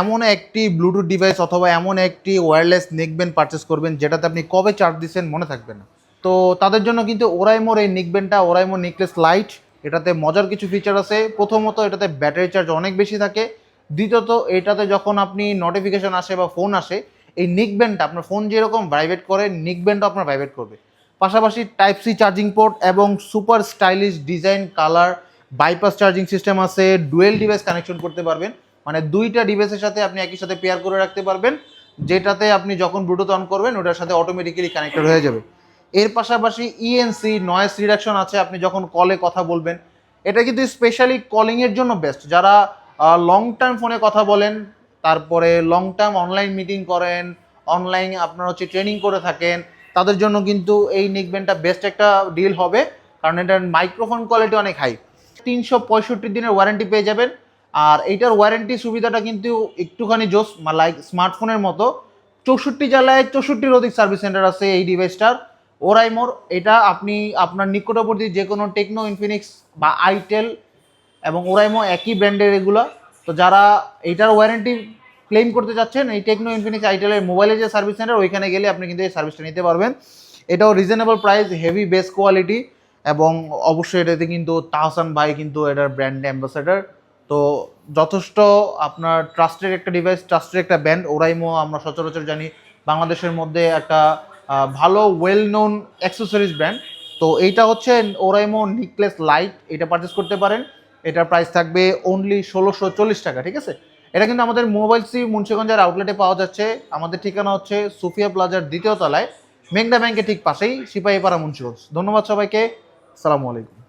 এমন একটি Bluetooth device অথবা এমন একটি ওয়্যারলেস নেকব্যান্ড পারচেস করবেন, যেটাতে আপনি কবে চার্জ দিচ্ছেন মনে থাকবে না। তো তাদের জন্য কিন্তু ওরাইমোর এই নেকব্যান্ডটা ওরাইমোর নেকলেস লাইট এটাতে মজার কিছু ফিচার আছে। প্রথমত এটাতে ব্যাটারি চার্জ অনেক বেশি থাকে। দ্বিতীয়ত, এটাতে যখন আপনি নোটিফিকেশন আসে বা ফোন আসে, এই নিকব্যান্ডটা আপনার ফোন যেরকম ভাইব্রেট করে নিকব্যান্ডও আপনার ভাইব্রেট করবে। পাশাপাশি টাইপ সি চার্জিং পোর্ট এবং super stylish design colour bypass charging system আছে। ডুয়েল ডিভাইস কানেকশন করতে পারবেন। মানে দুইটা ডিভাইসের সাথে আপনি একই সাথে পেয়ার করে রাখতে পারবেন। যেটাতে আপনি যখন ব্লুটুথ অন করবেন, ওটার সাথে অটোমেটিক্যালি কানেক্টেড হয়ে যাবে। এর পাশাপাশি ইএনসি নয়েস রিডাকশন আছে, আপনি যখন কলে কথা বলবেন, এটা কিন্তু স্পেশালি কলিংয়ের জন্য বেস্ট যারা লং টার্ম ফোনে কথা বলেন, তারপরে লং টার্ম অনলাইন মিটিং করেন অনলাইন আপনার হচ্ছে ট্রেনিং করে থাকেন, তাদের জন্য কিন্তু এই নেকব্যান্ডটা বেস্ট একটা ডিল হবে, কারণ এটার মাইক্রোফোন কোয়ালিটি অনেক হাই তিনশো পঁয়ষট্টি দিনের ওয়ারেন্টি পেয়ে যাবেন আর এইটার ওয়ারেন্টি সুবিধাটা কিন্তু একটুখানি জোস লাইক স্মার্টফোনের মতো। চৌষট্টি জেলায় চৌষট্টির অধিক সার্ভিস সেন্টার আছে এই ডিভাইসটার ওরাইমোর এটা আপনি আপনার নিকটবর্তী যে কোনো টেকনো ইনফিনিক্স বা আইটেল এবং ওরাইমো একই ব্র্যান্ডের এগুলো। তো যারা এইটার ওয়ারেন্টি ক্লেম করতে চাচ্ছেন, এই টেকনো ইনফিনিক্স আইটেলের মোবাইলের যে সার্ভিস সেন্টার ওইখানে গেলে আপনি কিন্তু এই সার্ভিসটা নিতে পারবেন। এটাও reasonable price heavy base quality এবং অবশ্যই এটাতে কিন্তু তাহসান ভাই কিন্তু এটার ব্র্যান্ড অ্যাম্বাসেডার তো যথেষ্ট আপনার ট্রাস্টের একটা ডিভাইস ট্রাস্টের একটা ব্যান্ড ওরাইমো আমরা সচরাচর জানি। বাংলাদেশের মধ্যে একটা ভালো ওয়েল নোন অ্যাক্সেসরিজ ব্র্যান্ড তো এইটা হচ্ছে ওরাইমো নিকলেস লাইট এটা পারচেস করতে পারেন। এটার প্রাইস থাকবে অনলি ষোলোশো চল্লিশ টাকা, ঠিক আছে? এটা কিন্তু আমাদের মোবাইল সি মুন্সিগঞ্জের আউটলেটে পাওয়া যাচ্ছে। আমাদের ঠিকানা হচ্ছে সুফিয়া প্লাজার দ্বিতীয় তলায়। মেঘনা ব্যাংকের ঠিক পাশেই, সিপাহীপাড়া মুন্সিগঞ্জ। ধন্যবাদ সবাইকে। সালামু আলাইকুম।